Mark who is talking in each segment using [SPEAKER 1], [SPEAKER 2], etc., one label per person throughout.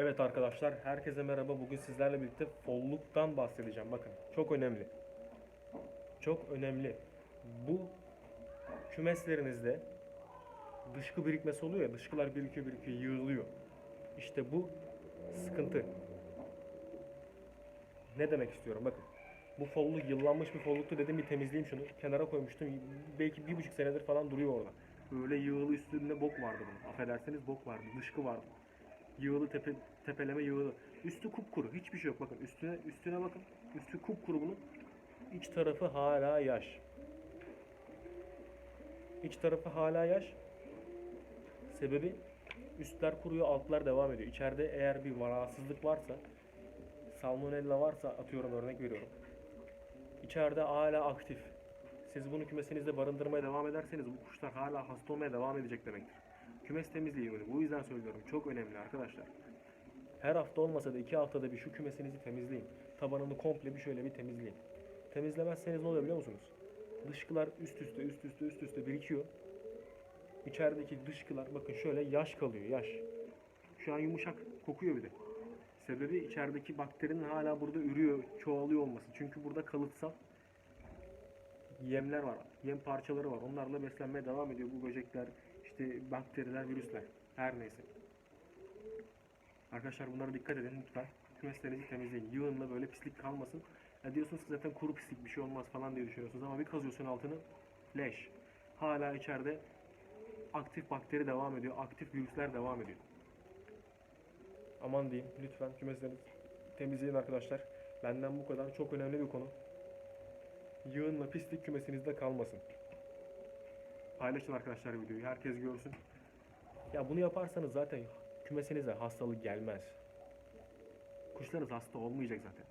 [SPEAKER 1] Evet arkadaşlar, herkese merhaba. Bugün sizlerle birlikte folluktan bahsedeceğim. Bakın, çok önemli. Çok önemli. Bu kümeslerinizde dışkı birikmesi oluyor ya, dışkılar birikiyor birikiyor, yığılıyor. İşte bu sıkıntı. Ne demek istiyorum? Bakın. Bu folluk yıllanmış bir folluktu dedim bir temizleyeyim şunu. Kenara koymuştum. Belki bir buçuk senedir falan duruyor orada. Böyle yığılı üstünde bok vardı bunun. Affederseniz bok vardı. Dışkı vardı. Yığılı tepe, tepeleme yığılı. Üstü kupkuru. Hiçbir şey yok. Bakın üstüne üstüne bakın. Üstü kupkuru bunun. İç tarafı hala yaş. İç tarafı hala yaş. Sebebi üstler kuruyor, altlar devam ediyor. İçeride eğer bir rahatsızlık varsa, salmonella varsa atıyorum örnek veriyorum. İçeride hala aktif. Siz bunu kümesinizde barındırmaya devam ederseniz bu kuşlar hala hasta olmaya devam edecek demektir. Kümes temizliği bunu. Bu yüzden söylüyorum. Çok önemli arkadaşlar. Her hafta olmasa da iki haftada bir şu kümesinizi temizleyin. Tabanını komple bir şöyle bir temizleyin. Temizlemezseniz ne oluyor biliyor musunuz? Dışkılar üst üste üst üste üst üste birikiyor. İçerideki dışkılar bakın şöyle yaş kalıyor yaş. Şu an yumuşak kokuyor bir de. Sebebi içerideki bakterinin hala burada ürüyor, çoğalıyor olması. Çünkü burada kalıtsal yemler var, yem parçaları var. Onlarla beslenmeye devam ediyor bu böcekler, işte bakteriler, virüsler. Her neyse. Arkadaşlar bunlara dikkat edin lütfen. Kümeslerinizi temizleyin. Yığınla böyle pislik kalmasın. Ya diyorsunuz ki zaten kuru pislik bir şey olmaz falan diye düşünüyorsunuz ama bir kazıyorsun altını leş. Hala içeride aktif bakteri devam ediyor, aktif virüsler devam ediyor. Aman diyeyim lütfen kümeslerinizi temizleyin arkadaşlar. Benden bu kadar çok önemli bir konu. Yığınla pislik kümesinizde kalmasın. Paylaşın arkadaşlar videoyu. Herkes görsün. Ya bunu yaparsanız zaten kümesinize hastalık gelmez. Kuşlarınız hasta olmayacak zaten.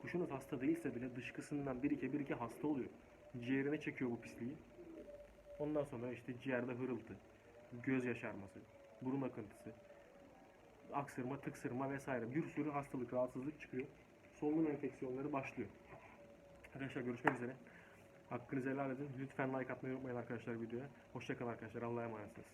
[SPEAKER 1] Kuşunuz hasta değilse bile dışkısından birike birike hasta oluyor. Ciğerine çekiyor bu pisliği. Ondan sonra işte ciğerde hırıltı, göz yaşarması, burun akıntısı, aksırma, tıksırma vesaire bir sürü hastalık, rahatsızlık çıkıyor. Solunum enfeksiyonları başlıyor. Arkadaşlar görüşmek üzere. Hakkınızı helal edin. Lütfen like atmayı unutmayın arkadaşlar videoya. Hoşçakalın arkadaşlar. Allah'a emanetsiniz.